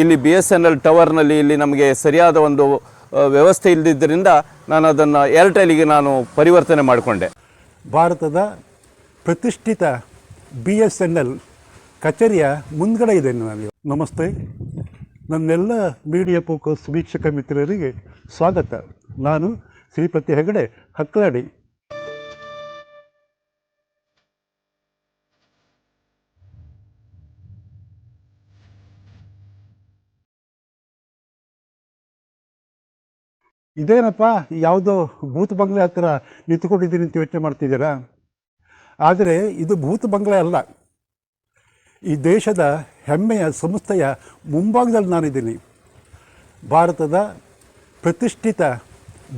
ಇಲ್ಲಿ B S N L ಟವರ್ನಲ್ಲಿ ಇಲ್ಲಿ ನಮಗೆ ಸರಿಯಾದ ಒಂದು ವ್ಯವಸ್ಥೆ ಇಲ್ಲದಿದ್ದರಿಂದ ನಾನು ಅದನ್ನು ಏರ್ಟೆಲ್ಗೆ ನಾನು ಪರಿವರ್ತನೆ ಮಾಡಿಕೊಂಡೆ. ಭಾರತದ ಪ್ರತಿಷ್ಠಿತ ಬಿ ಎಸ್ ಎನ್ ಎಲ್ ಕಚೇರಿಯ ಮುಂದ್ಗಡೆ ಇದೆ ನಾನು ನಮಸ್ತೆ. ನನ್ನೆಲ್ಲ ಮೀಡಿಯಾ ಫೋಕಸ್ ವೀಕ್ಷಕ ಮಿತ್ರರಿಗೆ ಸ್ವಾಗತ. ನಾನು ಶ್ರೀಪತಿ ಹೆಗಡೆ, ಹಕ್ಲಾಡಿ. ಇದೇನಪ್ಪ, ಯಾವುದೋ ಭೂತ ಬಂಗ್ಲೆ ಹತ್ತಿರ ನಿಂತ್ಕೊಂಡಿದ್ದೀನಿ ಅಂತ ಯೋಚನೆ ಮಾಡ್ತಿದ್ದೀರಾ? ಆದರೆ ಇದು ಭೂತ ಬಂಗ್ಲೆ ಅಲ್ಲ. ಈ ದೇಶದ ಹೆಮ್ಮೆಯ ಸಂಸ್ಥೆಯ ಮುಂಭಾಗದಲ್ಲಿ ನಾನಿದ್ದೀನಿ. ಭಾರತದ ಪ್ರತಿಷ್ಠಿತ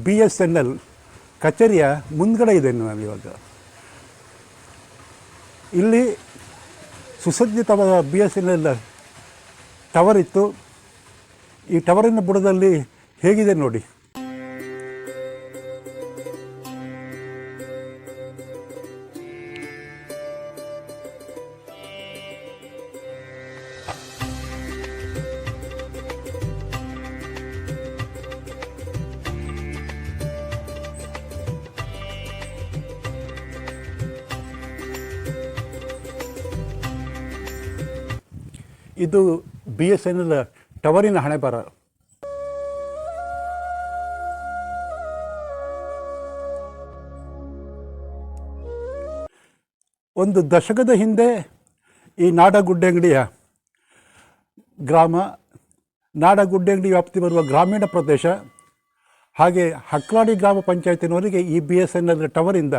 ಬಿ ಎಸ್ ಎನ್ ಎಲ್ ಕಚೇರಿಯ ಮುಂದ್ಗಡೆ ಇದ್ದೇನೆ ನಾನು ಇವಾಗ. ಇಲ್ಲಿ ಸುಸಜ್ಜಿತವಾದ B S N L tower ಇತ್ತು. ಈ ಟವರಿನ ಬುಡದಲ್ಲಿ ಹೇಗಿದೆ ನೋಡಿ. ಇದು ಬಿ ಎಸ್ ಎನ್ ಎಲ್ ಟವರಿನ ಹಣೆ ಬರ. ಒಂದು ದಶಕದ ಹಿಂದೆ ಈ ನಾಡಗುಡ್ಡೆಂಗಡಿಯ ಗ್ರಾಮ ನಾಡಗುಡ್ಡೆಂಗಡಿ ವ್ಯಾಪ್ತಿ ಬರುವ ಗ್ರಾಮೀಣ ಪ್ರದೇಶ, ಹಾಗೆ ಹಕ್ಲಾಡಿ ಗ್ರಾಮ ಪಂಚಾಯತಿನವರಿಗೆ ಈ ಬಿ ಎಸ್ ಎನ್ ಎಲ್ ಟವರಿಂದ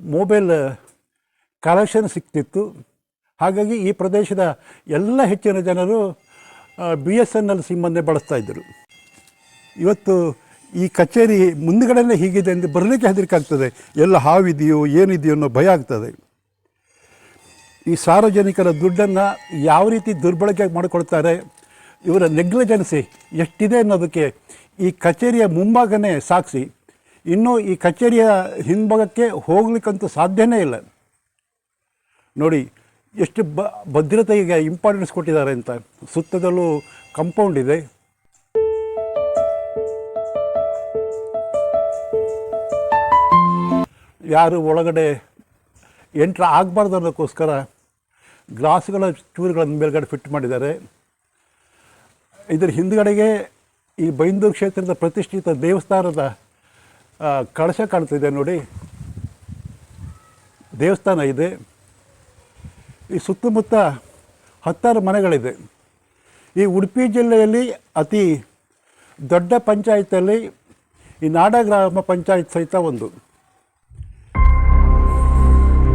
ಮೊಬೈಲ್ ಕನೆಕ್ಷನ್ ಸಿಗ್ತಿತ್ತು ಹಾಗಾಗಿ ಈ ಪ್ರದೇಶದ ಎಲ್ಲ ಹೆಚ್ಚಿನ ಜನರು ಬಿ ಎಸ್ ಎನ್ ಎಲ್ ಸಿಮ್ಮನ್ನೇ ಬಳಸ್ತಾ ಇದ್ದರು. ಇವತ್ತು ಈ ಕಚೇರಿ ಮುಂದುಗಡೆನೇ ಹೀಗಿದೆ ಎಂದು ಬರಲಿಕ್ಕೆ ಹೆದರಿಕೆ ಆಗ್ತದೆ ಎಲ್ಲ ಹಾವಿದೆಯೋ, ಏನಿದೆಯೋ ಅನ್ನೋ ಭಯ ಆಗ್ತದೆ. ಈ ಸಾರ್ವಜನಿಕರ ದುಡ್ಡನ್ನು ಯಾವ ರೀತಿ ದುರ್ಬಳಕೆ ಮಾಡಿಕೊಳ್ತಾರೆ, ಇವರ ನೆಗ್ಲಿಜೆನ್ಸಿ ಎಷ್ಟಿದೆ ಅನ್ನೋದಕ್ಕೆ ಈ ಕಚೇರಿಯ ಮುಂಭಾಗನೇ ಸಾಕ್ಷಿ ಇನ್ನೂ ಈ ಕಚೇರಿಯ ಹಿಂಭಾಗಕ್ಕೆ ಹೋಗ್ಲಿಕ್ಕಂತೂ ಸಾಧ್ಯನೇ ಇಲ್ಲ. ನೋಡಿ ಎಷ್ಟು ಬ, ಭದ್ರತೆಗೆ ಇಂಪಾರ್ಟೆನ್ಸ್ ಕೊಟ್ಟಿದ್ದಾರೆ ಅಂತ. ಸುತ್ತದಲ್ಲೂ ಕಂಪೌಂಡ್ ಇದೆ. ಯಾರು ಒಳಗಡೆ ಎಂಟ್ರ ಆಗಬಾರ್ದು ಅನ್ನೋಕ್ಕೋಸ್ಕರ ಗ್ಲಾಸ್ಗಳ ಚೂರುಗಳನ್ನು ಮೇಲ್ಗಡೆ ಫಿಟ್ ಮಾಡಿದ್ದಾರೆ. ಇದರ ಹಿಂದ್ಗಡೆಗೆ ಈ ಬೈಂದೂರು ಕ್ಷೇತ್ರದ ಪ್ರತಿಷ್ಠಿತ ದೇವಸ್ಥಾನದ ಕಳಶ ಕಾಣ್ತಿದೆ ನೋಡಿ. ದೇವಸ್ಥಾನ ಇದೆ. ಈ ಸುತ್ತಮುತ್ತ ಹತ್ತಾರು ಮನೆಗಳಿದೆ. ಈ ಉಡುಪಿ ಜಿಲ್ಲೆಯಲ್ಲಿ ಅತಿ ದೊಡ್ಡ ಪಂಚಾಯತಲ್ಲಿ ಈ ನಾಡ ಗ್ರಾಮ ಪಂಚಾಯತ್ ಸಹಿತ ಒಂದು.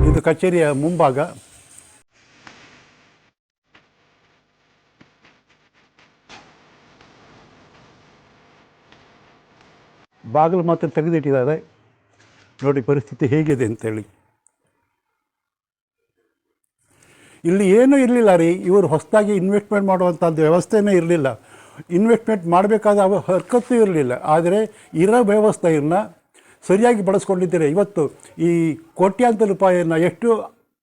ಇದು ಕಚೇರಿಯ ಮುಂಭಾಗ. ಬಾಗಿಲು ಮಾತ್ರ ತೆಗೆದಿಟ್ಟಿದ್ದಾರೆ. ನೋಡಿ ಪರಿಸ್ಥಿತಿ ಹೇಗಿದೆ ಅಂತೇಳಿ. ಇಲ್ಲಿ ಏನೂ ಇರಲಿಲ್ಲ ರೀ. ಇವರು ಹೊಸದಾಗಿ ಇನ್ವೆಸ್ಟ್ಮೆಂಟ್ ಮಾಡುವಂಥದ್ದು ವ್ಯವಸ್ಥೆನೇ ಇರಲಿಲ್ಲ. ಇನ್ವೆಸ್ಟ್ಮೆಂಟ್ ಮಾಡಬೇಕಾದ ಅವ ಹರ್ಕತ್ತೂ ಇರಲಿಲ್ಲ. ಆದರೆ ಇರೋ ವ್ಯವಸ್ಥೆಯನ್ನು ಸರಿಯಾಗಿ ಬಳಸ್ಕೊಂಡಿದ್ದೀರಿ. ಇವತ್ತು ಈ ಕೋಟ್ಯಾಂತರ ರೂಪಾಯಿಯನ್ನು ಎಷ್ಟು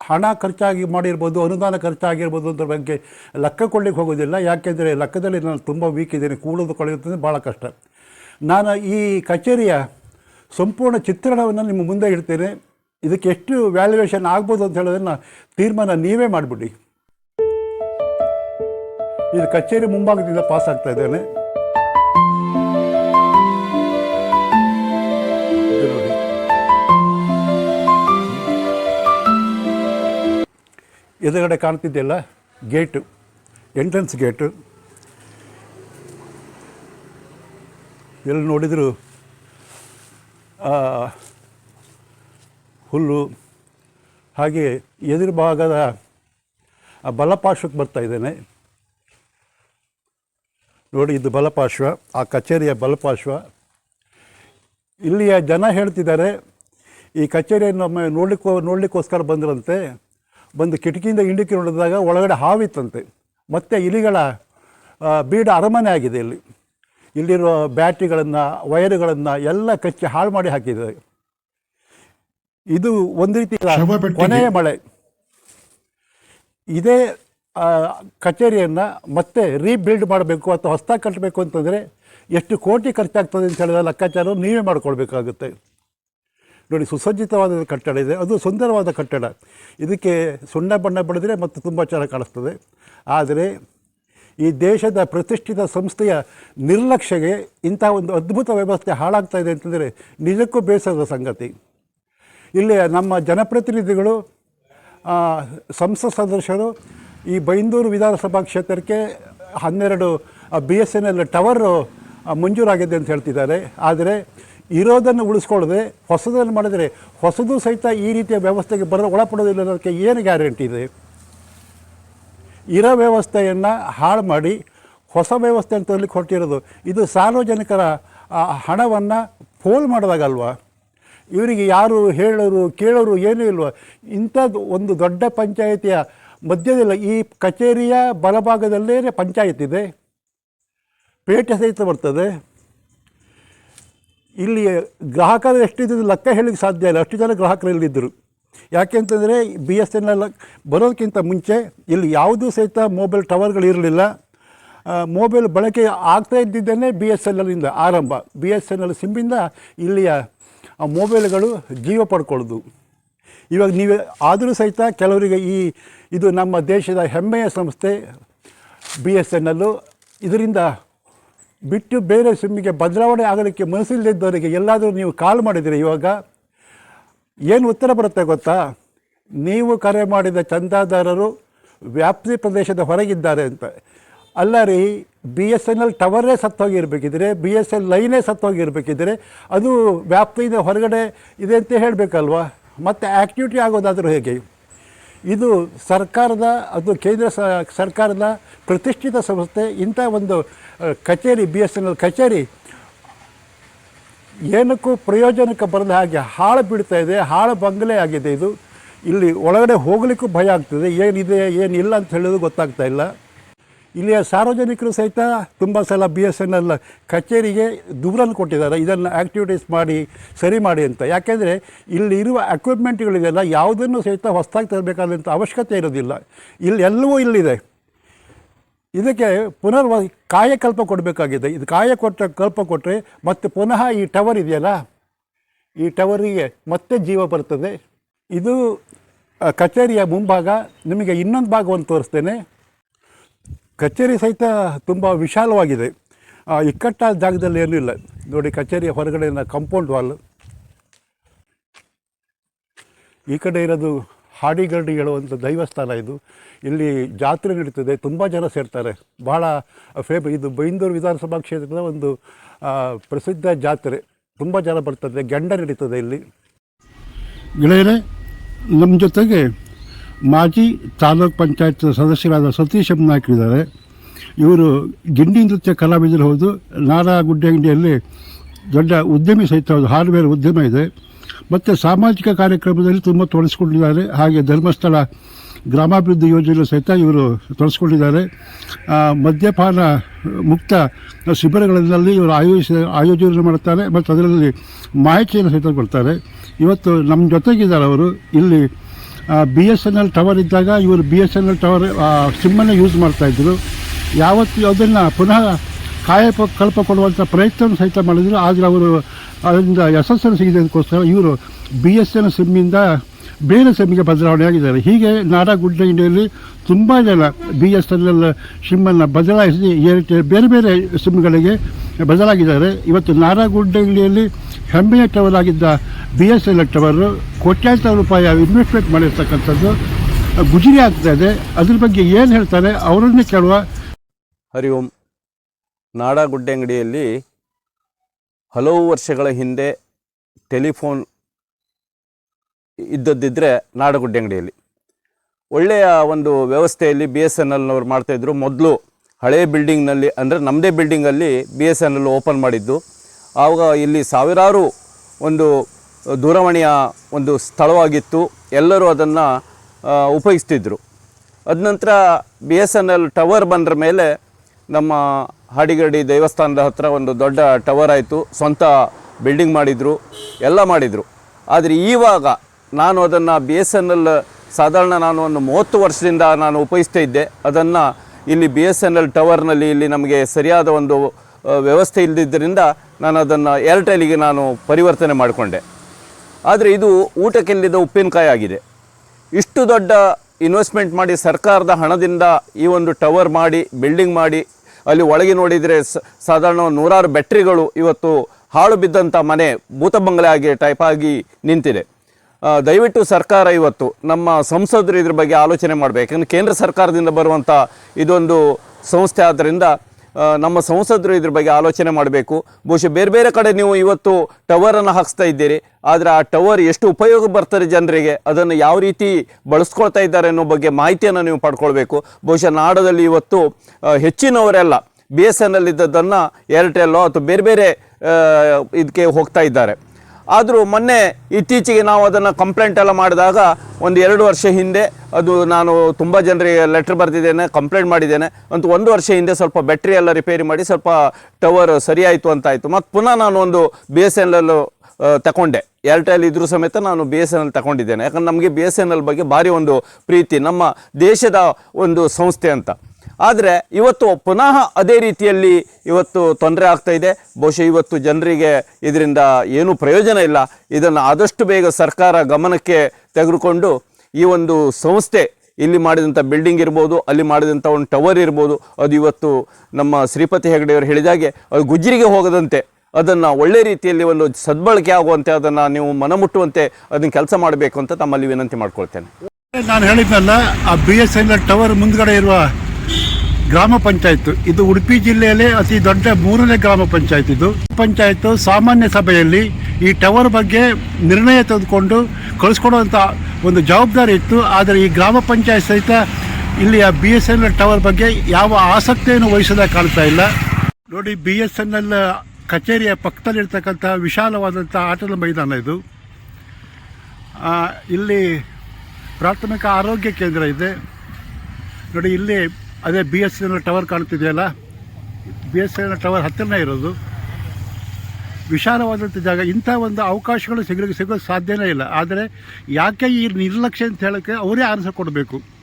ಹಣ ಖರ್ಚಾಗಿ ಮಾಡಿರ್ಬೋದು, ಅನುದಾನ ಖರ್ಚಾಗಿರ್ಬೋದು ಅದ್ರ ಬಗ್ಗೆ ಲೆಕ್ಕ ಕೊಡ್ಲಿಕ್ಕೆ ಹೋಗೋದಿಲ್ಲ. ಯಾಕೆಂದರೆ ಲೆಕ್ಕದಲ್ಲಿ ನಾನು ತುಂಬ ವೀಕ್ ಇದ್ದೀನಿ. ಕೂಡೋದು ಕೊಳೆಯುತ್ತದೆ, ಭಾಳ ಕಷ್ಟ. ನಾನು ಈ ಕಚೇರಿಯ ಸಂಪೂರ್ಣ ಚಿತ್ರಣವನ್ನು ನಿಮ್ಮ ಮುಂದೆ ಇಡ್ತೇನೆ. ಇದಕ್ಕೆ ಎಷ್ಟು ವ್ಯಾಲ್ಯೂಯೇಷನ್ ಆಗ್ಬೋದು ಅಂತ ಹೇಳೋದನ್ನು ತೀರ್ಮಾನ ನೀವೇ ಮಾಡಿಬಿಡಿ. ಇದು ಕಚೇರಿ ಮುಂಭಾಗದಿಂದ ಪಾಸ್ ಆಗ್ತಾ ಇದ್ದೇನೆ. ಎದುರುಗಡೆ ಕಾಣ್ತಿದ್ದೆಲ್ಲ ಗೇಟು, ಎಂಟ್ರೆನ್ಸ್ ಗೇಟು. ಎಲ್ಲಿ ನೋಡಿದರೂ ಹುಲ್ಲು, ಹಾಗೆ ಎದುರು ಭಾಗದ ಆ ಬಲಪಾರ್ಶ್ವಕ್ಕೆ ಬರ್ತಾ ಇದ್ದೇನೆ. ನೋಡಿ, ಇದು ಬಲಪಾರ್ಶ್ವ, ಆ ಕಚೇರಿಯ ಬಲಪಾರ್ಶ್ವ. ಇಲ್ಲಿಯ ಜನ ಹೇಳ್ತಿದ್ದಾರೆ, ಈ ಕಚೇರಿಯನ್ನು ನೋಡ್ಲಿಕ್ಕೋ, ನೋಡಲಿಕ್ಕೋಸ್ಕರ ಬಂದ್ರಂತೆ. ಬಂದು ಕಿಟಕಿಯಿಂದ ಇಂಡಿಕೆ ನೋಡಿದಾಗ ಒಳಗಡೆ ಹಾವಿತ್ತಂತೆ. ಮತ್ತು ಇಲಿಗಳ ಬೀಡ ಅರಮನೆ ಆಗಿದೆ ಇಲ್ಲಿ. ಇಲ್ಲಿರುವ ಬ್ಯಾಟ್ರಿಗಳನ್ನು, ವೈರುಗಳನ್ನು ಎಲ್ಲ ಕಚ್ಚಿ ಹಾಳು ಮಾಡಿ ಹಾಕಿದ್ದಾರೆ. ಇದು ಒಂದು ರೀತಿ. ಕೊನೆಯ ಮಳೆ. ಇದೇ ಕಚೇರಿಯನ್ನು ಮತ್ತೆ ರೀಬಿಲ್ಡ್ ಮಾಡಬೇಕು ಅಥವಾ ಹೊಸದಾಗಿ ಕಟ್ಟಬೇಕು ಅಂತಂದರೆ ಎಷ್ಟು ಕೋಟಿ ಖರ್ಚಾಗ್ತದೆ ಅಂತ ಹೇಳಿದ ಲೆಕ್ಕಾಚಾರ ನೀವೇ ಮಾಡ್ಕೊಳ್ಬೇಕಾಗುತ್ತೆ. ನೋಡಿ ಸುಸಜ್ಜಿತವಾದ ಕಟ್ಟಡ ಇದೆ. ಅದು ಸುಂದರವಾದ ಕಟ್ಟಡ. ಇದಕ್ಕೆ ಸುಣ್ಣ ಬಣ್ಣ ಬಳಿದ್ರೆ ಮತ್ತು ತುಂಬ ಚೆನ್ನಾಗಿ ಕಾಣಿಸ್ತದೆ. ಆದರೆ ಈ ದೇಶದ ಪ್ರತಿಷ್ಠಿತ ಸಂಸ್ಥೆಯ ನಿರ್ಲಕ್ಷ್ಯಗೆ ಇಂಥ ಒಂದು ಅದ್ಭುತ ವ್ಯವಸ್ಥೆ ಹಾಳಾಗ್ತಾ ಇದೆ ಅಂತಂದರೆ ನಿಜಕ್ಕೂ ಬೇಸರದ ಸಂಗತಿ. ಇಲ್ಲಿ ನಮ್ಮ ಜನಪ್ರತಿನಿಧಿಗಳು ಸಂಸತ್ ಸದಸ್ಯರು ಈ ಬೈಂದೂರು ವಿಧಾನಸಭಾ ಕ್ಷೇತ್ರಕ್ಕೆ ಹನ್ನೆರಡು B S N L tower ಮಂಜೂರಾಗಿದೆ ಅಂತ ಹೇಳ್ತಿದ್ದಾರೆ. ಆದರೆ ಇರೋದನ್ನು ಉಳಿಸ್ಕೊಳ್ಳದೆ ಹೊಸದನ್ನು ಮಾಡಿದರೆ ಹೊಸದು ಸಹಿತ ಈ ರೀತಿಯ ವ್ಯವಸ್ಥೆಗೆ ಬರ, ಒಳಪಡೋದಿಲ್ಲ ಅನ್ನೋದಕ್ಕೆ ಏನು ಗ್ಯಾರಂಟಿ ಇದೆ? ಇರೋ ವ್ಯವಸ್ಥೆಯನ್ನು ಹಾಳು ಮಾಡಿ ಹೊಸ ವ್ಯವಸ್ಥೆ ಅಂತ ತರಲಿಕ್ಕೆ ಹೊರಟಿರೋದು, ಇದು ಸಾರ್ವಜನಿಕರ ಹಣವನ್ನು ಪೋಲ್ ಮಾಡಿದಾಗಲ್ವಾ? ಇವರಿಗೆ ಯಾರು ಹೇಳೋರು, ಕೇಳೋರು ಏನೂ ಇಲ್ವಾ? ಇಂಥದ್ದು ಒಂದು ದೊಡ್ಡ ಪಂಚಾಯಿತಿಯ ಮಧ್ಯದಲ್ಲಿ ಈ ಕಚೇರಿಯ ಬಲಭಾಗದಲ್ಲೇ ಪಂಚಾಯತ್ ಇದೆ. ಪೇಟೆ ಸಹಿತ ಬರ್ತದೆ. ಇಲ್ಲಿ ಗ್ರಾಹಕರು ಎಷ್ಟಿದ್ದು ಲೆಕ್ಕ ಹೇಳಲಿಕ್ಕೆ ಸಾಧ್ಯ ಇಲ್ಲ. ಅಷ್ಟು ಜನ ಗ್ರಾಹಕರು ಇಲ್ಲಿದ್ದರು ಯಾಕೆಂತಂದರೆ ಬಿ ಎಸ್ ಎನ್ ಎಲ್ ಬರೋದಕ್ಕಿಂತ ಮುಂಚೆ ಇಲ್ಲಿ ಯಾವುದೂ ಸಹಿತ ಮೊಬೈಲ್ ಟವರ್ಗಳು ಇರಲಿಲ್ಲ. ಮೊಬೈಲ್ ಬಳಕೆ ಆಗ್ತಾ ಇದ್ದಿದ್ದೇನೆ ಬಿ ಎಸ್ ಎನ್ ಎಲ್ಲಿಂದ ಆರಂಭ. ಬಿ ಎಸ್ ಎನ್ ಎಲ್ ಸಿಮ್ಮಿಂದ ಇಲ್ಲಿಯ ಆ ಮೊಬೈಲ್ಗಳು ಜೀವ ಪಡ್ಕೊಳ್ಳೋದು. ಇವಾಗ ನೀವು ಆದರೂ ಸಹಿತ ಕೆಲವರಿಗೆ ಈ ಇದು ನಮ್ಮ ದೇಶದ ಹೆಮ್ಮೆಯ ಸಂಸ್ಥೆ ಬಿ ಎಸ್ ಎನ್ ಎಲ್ಲು ಇದರಿಂದ ಬಿಟ್ಟು ಬೇರೆ ಸಿಮ್ಮಿಗೆ ಬದಲಾವಣೆ ಆಗಲಿಕ್ಕೆ ಮನಸ್ಸಿಲ್ಲದಿದ್ದವರಿಗೆ ಎಲ್ಲಾದರೂ ನೀವು ಕಾಲ್ ಮಾಡಿದರೆ ಇವಾಗ? ಏನು ಉತ್ತರ ಬರುತ್ತೆ ಗೊತ್ತಾ? ನೀವು ಕರೆ ಮಾಡಿದ ಚಂದಾದಾರರು ವ್ಯಾಪ್ತಿ ಪ್ರದೇಶದ ಹೊರಗಿದ್ದಾರೆ ಅಂತ. ಅಲ್ಲ ರೀ ಬಿ ಎಸ್ ಎನ್ ಎಲ್ ಟವರೇ ಸತ್ತೋಗಿರ್ಬೇಕಿದ್ರೆ ಬಿ ಎಸ್ ಎಲ್ ಲೈನೇ ಸತ್ತೋಗಿರ್ಬೇಕಿದ್ರೆ ಅದು ವ್ಯಾಪ್ತಿಯಿಂದ ಹೊರಗಡೆ ಇದೆ ಅಂತ ಹೇಳಬೇಕಲ್ವಾ? ಮತ್ತು ಆ್ಯಕ್ಟಿವಿಟಿ ಆಗೋದಾದರೂ ಹೇಗೆ? ಇದು ಸರ್ಕಾರದ, ಅದು ಕೇಂದ್ರ ಸರ್ಕಾರದ ಪ್ರತಿಷ್ಠಿತ ಸಂಸ್ಥೆ, ಇಂಥ ಒಂದು ಕಚೇರಿ ಬಿ ಎಸ್ ಎನ್ ಎಲ್ ಕಚೇರಿ, ಏನಕ್ಕೂ ಪ್ರಯೋಜನಕ್ಕೆ ಬರದ ಹಾಗೆ ಹಾಳು ಬಿಡ್ತಾ ಇದೆ, ಹಾಳು ಬಂಗಲೆ ಆಗಿದೆ ಇದು. ಇಲ್ಲಿ ಒಳಗಡೆ ಹೋಗಲಿಕ್ಕೂ ಭಯ ಆಗ್ತದೆ, ಏನಿದೆ, ಏನಿಲ್ಲ ಅಂತ ಹೇಳೋದು ಗೊತ್ತಾಗ್ತಾ ಇಲ್ಲ. ಇಲ್ಲಿಯ ಸಾರ್ವಜನಿಕರು ಸಹಿತ ತುಂಬ ಸಲ ಬಿ ಎಸ್ ಎನ್ ಎಲ್ ಕಚೇರಿಗೆ ದೂರನ್ನು ಕೊಟ್ಟಿದ್ದಾರೆ. ಇದನ್ನು ಆ್ಯಕ್ಟಿವಿಟೀಸ್ ಮಾಡಿ, ಸರಿ ಮಾಡಿ ಅಂತ. ಯಾಕೆಂದರೆ ಇಲ್ಲಿ ಇರುವ ಎಕ್ವಿಪ್ಮೆಂಟ್ಗಳಿದೆಲ್ಲ ಯಾವುದನ್ನು ಸಹಿತ ಹೊಸದಾಗಿ ತರಬೇಕಾದಂಥ ಅವಶ್ಯಕತೆ ಇರೋದಿಲ್ಲ ಇಲ್ಲಿ ಎಲ್ಲವೂ ಇಲ್ಲಿದೆ. ಇದಕ್ಕೆ ಪುನರ್ ಕಾಯಕಲ್ಪ ಕೊಡಬೇಕಾಗಿದೆ. ಇದು ಕಾಯ ಕೊಟ್ಟ, ಕಲ್ಪ ಕೊಟ್ಟರೆ ಮತ್ತೆ ಪುನಃ ಈ ಟವರ್ ಇದೆಯಲ್ಲ? ಈ ಟವರಿಗೆ ಮತ್ತೆ ಜೀವ ಬರ್ತದೆ ಇದು ಕಚೇರಿಯ ಮುಂಭಾಗ, ನಿಮಗೆ ಇನ್ನೊಂದು ಭಾಗವನ್ನು ತೋರಿಸ್ತೇನೆ. ಕಚೇರಿ ಸಹಿತ ತುಂಬ ವಿಶಾಲವಾಗಿದೆ. ಇಕ್ಕಟ್ಟಾದ ಜಾಗದಲ್ಲಿ ಏನೂ ಇಲ್ಲ. ನೋಡಿ, ಕಚೇರಿಯ ಹೊರಗಡೆನ ಕಾಂಪೌಂಡ್ ವಾಲ್. ಈ ಕಡೆ ಇರೋದು ಹಾಡಿಗರಡಿ ಹೇಳುವಂಥ ದೈವಸ್ಥಾನ ಇದು. ಇಲ್ಲಿ ಜಾತ್ರೆ ನಡೀತದೆ, ತುಂಬ ಜನ ಸೇರ್ತಾರೆ. ಭಾಳ ಫೇಮ, ಇದು ಬೈಂದೂರು ವಿಧಾನಸಭಾ ಕ್ಷೇತ್ರದ ಒಂದು ಪ್ರಸಿದ್ಧ ಜಾತ್ರೆ. ತುಂಬ ಜನ ಬರ್ತದೆ ಗಂಡ ನಡೀತದೆ ಇಲ್ಲಿ. ಗೆಳೆಯರೆ ನಮ್ಮ ಜೊತೆಗೆ ಮಾಜಿ ತಾಲೂಕ್ ಪಂಚಾಯತ್ ಸದಸ್ಯರಾದ ಸತೀಶ್ ಇದ್ದಾರೆ. ಇವರು ಗಿಂಡಿ ನೃತ್ಯ ಕಲಾವಿದರು ಹೌದು. ನಾರಾ ಗುಡ್ಡೆಂಗಡಿಯಲ್ಲಿ ದೊಡ್ಡ ಉದ್ಯಮಿ ಸಹಿತ ಹೌದು. ಹಾರ್ಡ್ವೇರ್ ಉದ್ಯಮ ಇದೆ. ಮತ್ತು ಸಾಮಾಜಿಕ ಕಾರ್ಯಕ್ರಮದಲ್ಲಿ ತುಂಬ ತೊಡಸ್ಕೊಂಡಿದ್ದಾರೆ ಹಾಗೆ ಧರ್ಮಸ್ಥಳ ಗ್ರಾಮಾಭಿವೃದ್ಧಿ ಯೋಜನೆ ಸಹಿತ ಇವರು ತೊಡಗಿಸ್ಕೊಂಡಿದ್ದಾರೆ. ಆ, ಮದ್ಯಪಾನ ಮುಕ್ತ ಶಿಬಿರಗಳಲ್ಲಿ ಇವರು ಆಯೋಜಿಸಿ ಆಯೋಜನೆ ಮಾಡುತ್ತಾರೆ. ಮತ್ತು ಅದರಲ್ಲಿ ಮಾಹಿತಿಯನ್ನು ಸಹಿತ ಕೊಡ್ತಾರೆ. ಇವತ್ತು ನಮ್ಮ ಜೊತೆಗಿದ್ದಾರೆ ಅವರು. ಇಲ್ಲಿ B S N L tower ಇದ್ದಾಗ ಇವರು B S N L tower ಸಿಮ್ಮನ್ನು use ಮಾಡ್ತಾಯಿದ್ರು ಯಾವತ್ತು ಅದನ್ನು ಪುನಃ ಕಾಯ ಕಲ್ಪ ಕೊಡುವಂಥ ಪ್ರಯತ್ನ ಸಹಿತ ಮಾಡಿದ್ರು. ಆದರೆ ಅವರು ಅದರಿಂದ ಯಶಸ್ಸನ್ನು ಸಿಗದಕ್ಕೋಸ್ಕರ ಇವರು ಬಿ ಎಸ್ ಎನ್ ಸಿಮ್ಮಿಂದ ಬೇರೆ ಸಿಮ್ಮಿಗೆ ಬದಲಾವಣೆ ಆಗಿದ್ದಾರೆ. ಹೀಗೆ ನಾಡಗುಡ್ಡ ಇಂಡಿಯಲ್ಲಿ ತುಂಬ ಜನ ಬಿ ಎಸ್ ಎನ್ ಎಲ್ ಸಿಮ್ಮನ್ನು ಬದಲಾಯಿಸಿ ಏರ್ಟೆಲ್ ಬೇರೆ ಬೇರೆ ಸಿಮ್ಗಳಿಗೆ ಬದಲಾಗಿದ್ದಾರೆ. ಇವತ್ತು ನಾಡಗುಡ್ಡ ಇಂಡಿಯಲ್ಲಿ ಹೆಮ್ಮೆಯ ಆಗಿದ್ದ ಬಿ ಎಸ್ ಎಲ್ ಟವರು ಕೋಟ್ಯಾಂತರ ರೂಪಾಯಿ ಇನ್ವೆಸ್ಟ್ಮೆಂಟ್ ಮಾಡಿರ್ತಕ್ಕಂಥದ್ದು ಗುಜರಿ ಆಗ್ತಾ ಇದೆ. ಅದ್ರ ಬಗ್ಗೆ ಏನು ಹೇಳ್ತಾರೆ ಅವರನ್ನೇ ಕೇಳುವ. ಹರಿ ಓಂ. ನಾಡ ಗುಡ್ಡೆಂಗಡಿಯಲ್ಲಿ ಹಲವು ವರ್ಷಗಳ ಹಿಂದೆ ಟೆಲಿಫೋನ್ ಇದ್ದದ್ದಿದ್ದರೆ ನಾಡ ಗುಡ್ಡೆಂಗಡಿಯಲ್ಲಿ ಒಳ್ಳೆಯ ಒಂದು ವ್ಯವಸ್ಥೆಯಲ್ಲಿ ಬಿ ಎಸ್ ಎನ್ ಎಲ್ನವ್ರು ಮಾಡ್ತಾಯಿದ್ರು ಮೊದಲು ಹಳೆಯ ಬಿಲ್ಡಿಂಗ್ನಲ್ಲಿ ಅಂದರೆ ನಮ್ಮದೇ ಬಿಲ್ಡಿಂಗಲ್ಲಿ B S N L open ಮಾಡಿದ್ದು. ಆವಾಗ ಇಲ್ಲಿ ಸಾವಿರಾರು ಒಂದು ದೂರವಾಣಿಯ ಒಂದು ಸ್ಥಳವಾಗಿತ್ತು. ಎಲ್ಲರೂ ಅದನ್ನು ಉಪಯೋಗಿಸ್ತಿದ್ರು. ಅದ ನಂತರ B S N L tower ಬಂದ್ರ ಮೇಲೆ ನಮ್ಮ ಹಾಡಿಗಡಿ ದೇವಸ್ಥಾನದ ಹತ್ರ ಒಂದು ದೊಡ್ಡ ಟವರ್ ಆಯಿತು. ಸ್ವಂತ ಬಿಲ್ಡಿಂಗ್ ಮಾಡಿದರು, ಎಲ್ಲ ಮಾಡಿದರು. ಆದರೆ ಈವಾಗ ನಾನು ಅದನ್ನು ಬಿ ಎಸ್ ಎನ್ ಎಲ್, ಸಾಧಾರಣ ನಾನು ಒಂದು ಮೂವತ್ತು ವರ್ಷದಿಂದ ನಾನು ಉಪಯೋಗಿಸ್ತಾ ಇದ್ದೆ. ಅದನ್ನು ಇಲ್ಲಿ ಬಿ ಎಸ್ ಎನ್ ಎಲ್ ಟವರ್ನಲ್ಲಿ ಇಲ್ಲಿ ನಮಗೆ ಸರಿಯಾದ ಒಂದು ವ್ಯವಸ್ಥೆ ಇಲ್ಲದಿದ್ದರಿಂದ ನಾನು ಅದನ್ನು ಏರ್ಟೆಲಿಗೆ ನಾನು ಪರಿವರ್ತನೆ ಮಾಡಿಕೊಂಡೆ. ಆದರೆ ಇದು ಊಟಕ್ಕೆಲ್ಲಿದ್ದ ಉಪ್ಪಿನಕಾಯಿ ಆಗಿದೆ. ಇಷ್ಟು ದೊಡ್ಡ ಇನ್ವೆಸ್ಟ್ಮೆಂಟ್ ಮಾಡಿ ಸರ್ಕಾರದ ಹಣದಿಂದ ಈ ಒಂದು ಟವರ್ ಮಾಡಿ ಬಿಲ್ಡಿಂಗ್ ಮಾಡಿ, ಅಲ್ಲಿ ಒಳಗೆ ನೋಡಿದರೆ ಸಾಧಾರಣ ನೂರಾರು ಬ್ಯಾಟ್ರಿಗಳು ಇವತ್ತು ಹಾಳು ಬಿದ್ದಂಥ ಮನೆ ಭೂತಬಂಗಲೆ ಆಗಿ ಟೈಪ್ ಆಗಿ ನಿಂತಿದೆ. ದಯವಿಟ್ಟು ಸರ್ಕಾರ ಇವತ್ತು ನಮ್ಮ ಸಂಸದರು ಇದ್ರ ಬಗ್ಗೆ ಆಲೋಚನೆ ಮಾಡಬೇಕು. ಯಾಕಂದರೆ ಕೇಂದ್ರ ಸರ್ಕಾರದಿಂದ ಬರುವಂಥ ಇದೊಂದು ಸಂಸ್ಥೆ ಆದ್ದರಿಂದ ನಮ್ಮ ಸಂಸದರು ಇದ್ರ ಬಗ್ಗೆ ಆಲೋಚನೆ ಮಾಡಬೇಕು. ಬಹುಶಃ ಬೇರೆ ಬೇರೆ ಕಡೆ ನೀವು ಇವತ್ತು ಟವರನ್ನು ಹಾಕಿಸ್ತಾ ಇದ್ದೀರಿ. ಆದರೆ ಆ ಟವರ್ ಎಷ್ಟು ಉಪಯೋಗ ಬರ್ತಾರೆ ಜನರಿಗೆ? ಅದನ್ನು ಯಾವ ರೀತಿ ಬಳಸ್ಕೊಳ್ತಾ ಇದ್ದಾರೆ ಅನ್ನೋ ಬಗ್ಗೆ ಮಾಹಿತಿಯನ್ನು ನೀವು ಪಡ್ಕೊಳ್ಬೇಕು. ಬಹುಶಃ ನಾಡದಲ್ಲಿ ಇವತ್ತು ಹೆಚ್ಚಿನವರೆಲ್ಲ ಬಿ ಎಸ್ ಎನ್ ಎಲ್ ಇದ್ದದ್ದನ್ನು ಏರ್ಟೆಲ್ಲೋ ಅಥವಾ ಬೇರೆ ಬೇರೆ ಇದಕ್ಕೆ ಹೋಗ್ತಾ ಇದ್ದಾರೆ. ಆದರೂ ಮೊನ್ನೆ ಇತ್ತೀಚೆಗೆ ನಾವು ಅದನ್ನು ಕಂಪ್ಲೇಂಟ್ ಎಲ್ಲ ಮಾಡಿದಾಗ ಒಂದು ಎರಡು ವರ್ಷ ಹಿಂದೆ ಅದು ನಾನು ತುಂಬ ಜನರಿಗೆ ಲೆಟ್ರ್ ಬರೆದಿದ್ದೇನೆ ಕಂಪ್ಲೇಂಟ್ ಮಾಡಿದ್ದೇನೆ. ಅಂತ ಒಂದು ವರ್ಷ ಹಿಂದೆ ಸ್ವಲ್ಪ ಬ್ಯಾಟ್ರಿ ಎಲ್ಲ ರಿಪೇರಿ ಮಾಡಿ ಸ್ವಲ್ಪ ಟವರ್ ಸರಿಯಾಯಿತು ಅಂತ ಆಯಿತು ಮತ್ತು ಪುನಃ ನಾನು ಒಂದು ಬಿ ಎಸ್ ಎನ್ ಎಲ್ ತಗೊಂಡೆ ಏರ್ಟೆಲ್ ಇದ್ರೂ ಸಮೇತ ನಾನು ಬಿ ಎಸ್ ಎನ್ ಎಲ್ ತಗೊಂಡಿದ್ದೇನೆ ಯಾಕಂದ್ರೆ ನಮಗೆ ಬಿ ಎಸ್ ಎನ್ ಎಲ್ ಬಗ್ಗೆ ಭಾರಿ ಒಂದು ಪ್ರೀತಿ, ನಮ್ಮ ದೇಶದ ಒಂದು ಸಂಸ್ಥೆ ಅಂತ. ಆದರೆ ಇವತ್ತು ಪುನಃ ಅದೇ ರೀತಿಯಲ್ಲಿ ಇವತ್ತು ತೊಂದರೆ ಆಗ್ತಾ ಇದೆ. ಬಹುಶಃ ಇವತ್ತು ಜನರಿಗೆ ಇದರಿಂದ ಏನೂ ಪ್ರಯೋಜನ ಇಲ್ಲ. ಇದನ್ನು ಆದಷ್ಟು ಬೇಗ ಸರ್ಕಾರ ಗಮನಕ್ಕೆ ತೆಗೆದುಕೊಂಡು ಈ ಒಂದು ಸಂಸ್ಥೆ ಇಲ್ಲಿ ಮಾಡಿದಂಥ ಬಿಲ್ಡಿಂಗ್ ಇರ್ಬೋದು, ಅಲ್ಲಿ ಮಾಡಿದಂಥ ಒಂದು ಟವರ್ ಇರ್ಬೋದು, ಅದು ಇವತ್ತು ನಮ್ಮ ಶ್ರೀಪತಿ ಹೆಗಡೆಯವರು ಹೇಳಿದಾಗೆ ಅದು ಗುಜ್ರಿಗೆ ಹೋಗದಂತೆ, ಅದನ್ನು ಒಳ್ಳೆ ರೀತಿಯಲ್ಲಿ ಒಂದು ಸದ್ಬಳಕೆ ಆಗುವಂತೆ ಅದನ್ನು ನೀವು ಮನಮುಟ್ಟುವಂತೆ ಅದನ್ನು ಕೆಲಸ ಮಾಡಬೇಕು ಅಂತ ತಮ್ಮಲ್ಲಿ ವಿನಂತಿ ಮಾಡ್ಕೊಳ್ತೇನೆ. ನಾನು ಹೇಳಿದ್ನಲ್ಲ, ಆ B S N L tower ಮುಂದ್ಗಡೆ ಇರುವ ಗ್ರಾಮ ಪಂಚಾಯತ್ ಇದು ಉಡುಪಿ ಜಿಲ್ಲೆಯಲ್ಲೇ ಅತಿ ದೊಡ್ಡ ಮೂರನೇ ಗ್ರಾಮ ಪಂಚಾಯತ್ ಇದು. ಪಂಚಾಯತ್ ಸಾಮಾನ್ಯ ಸಭೆಯಲ್ಲಿ ಈ ಟವರ್ ಬಗ್ಗೆ ನಿರ್ಣಯ ತೆಗೆದುಕೊಂಡು ಕಳಿಸ್ಕೊಡುವಂಥ ಒಂದು ಜವಾಬ್ದಾರಿ ಇತ್ತು. ಆದರೆ ಈ ಗ್ರಾಮ ಪಂಚಾಯತ್ ಸಹಿತ ಇಲ್ಲಿಯ B S N L tower ಬಗ್ಗೆ ಯಾವ ಆಸಕ್ತಿಯನ್ನು ವಹಿಸದ ಕಾಣ್ತಾ ಇಲ್ಲ. ನೋಡಿ ಬಿ ಎಸ್ ಎನ್ ಎಲ್ ಕಚೇರಿಯ ಪಕ್ಕದಲ್ಲಿರ್ತಕ್ಕಂಥ ವಿಶಾಲವಾದಂಥ ಆಟದ ಮೈದಾನ ಇದು. ಇಲ್ಲಿ ಪ್ರಾಥಮಿಕ ಆರೋಗ್ಯ ಕೇಂದ್ರ ಇದೆ. ನೋಡಿ, ಇಲ್ಲಿ ಅದೇ B S N L tower ಕಾಣ್ತಿದೆಯಲ್ಲ? B S N L tower ಹತ್ತಿರನೇ ಇರೋದು. ವಿಶಾಲವಾದಂಥ ಜಾಗ. ಇಂಥ ಒಂದು ಅವಕಾಶಗಳು ಸಿಗಲಿಕ್ಕೆ ಸಿಗೋದು ಸಾಧ್ಯವೇ ಇಲ್ಲ. ಆದರೆ ಯಾಕೆ ಈ ನಿರ್ಲಕ್ಷ್ಯ ಅಂತ ಹೇಳೋಕ್ಕೆ ಅವರೇ ಆನ್ಸರ್ ಕೊಡಬೇಕು.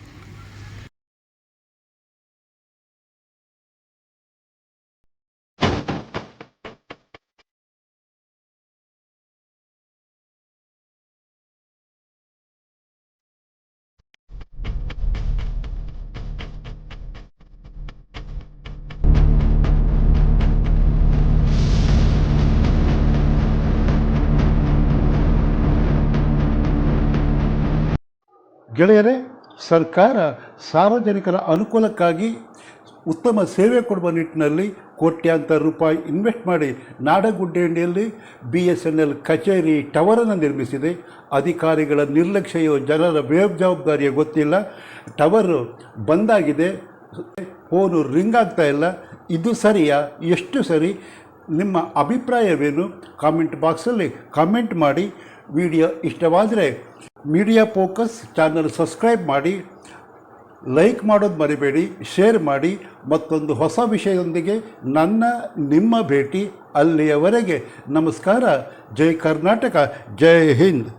ಗೆಳೆಯರೇ, ಸರ್ಕಾರ ಸಾರ್ವಜನಿಕರ ಅನುಕೂಲಕ್ಕಾಗಿ ಉತ್ತಮ ಸೇವೆ ಕೊಡುವ ನಿಟ್ಟಿನಲ್ಲಿ ಕೋಟ್ಯಾಂತರ ರೂಪಾಯಿ ಇನ್ವೆಸ್ಟ್ ಮಾಡಿ ನಾಡಗುಡ್ಡೆಯಲ್ಲಿ ಬಿ ಎಸ್ ಎನ್ ಎಲ್ ಕಚೇರಿ ಟವರನ್ನು ನಿರ್ಮಿಸಿದೆ. ಅಧಿಕಾರಿಗಳ ನಿರ್ಲಕ್ಷ್ಯವು ಜನರ ಬೇಜವಾಬ್ದಾರಿಯ ಗೊತ್ತಿಲ್ಲ. ಟವರು ಬಂದಾಗಿದೆ. ಫೋನು ರಿಂಗ್ ಆಗ್ತಾ ಇಲ್ಲ. ಇದು ಸರಿಯಾ? ಎಷ್ಟು ಸರಿ? ನಿಮ್ಮ ಅಭಿಪ್ರಾಯವೇನು? ಕಾಮೆಂಟ್ ಬಾಕ್ಸಲ್ಲಿ ಕಾಮೆಂಟ್ ಮಾಡಿ. ವಿಡಿಯೋ ಇಷ್ಟವಾದರೆ ಮೀಡಿಯಾ ಫೋಕಸ್ ಚಾನಲ್ ಸಬ್ಸ್ಕ್ರೈಬ್ ಮಾಡಿ ಲೈಕ್ ಮಾಡೋದು ಮರಿಬೇಡಿ ಶೇರ್ ಮಾಡಿ, ಮತ್ತೊಂದು ಹೊಸ ವಿಷಯದೊಂದಿಗೆ ನನ್ನ, ನಿಮ್ಮ ಭೇಟಿ ಅಲ್ಲಿಯವರೆಗೆ. ನಮಸ್ಕಾರ, ಜೈ ಕರ್ನಾಟಕ, ಜೈ ಹಿಂದ್.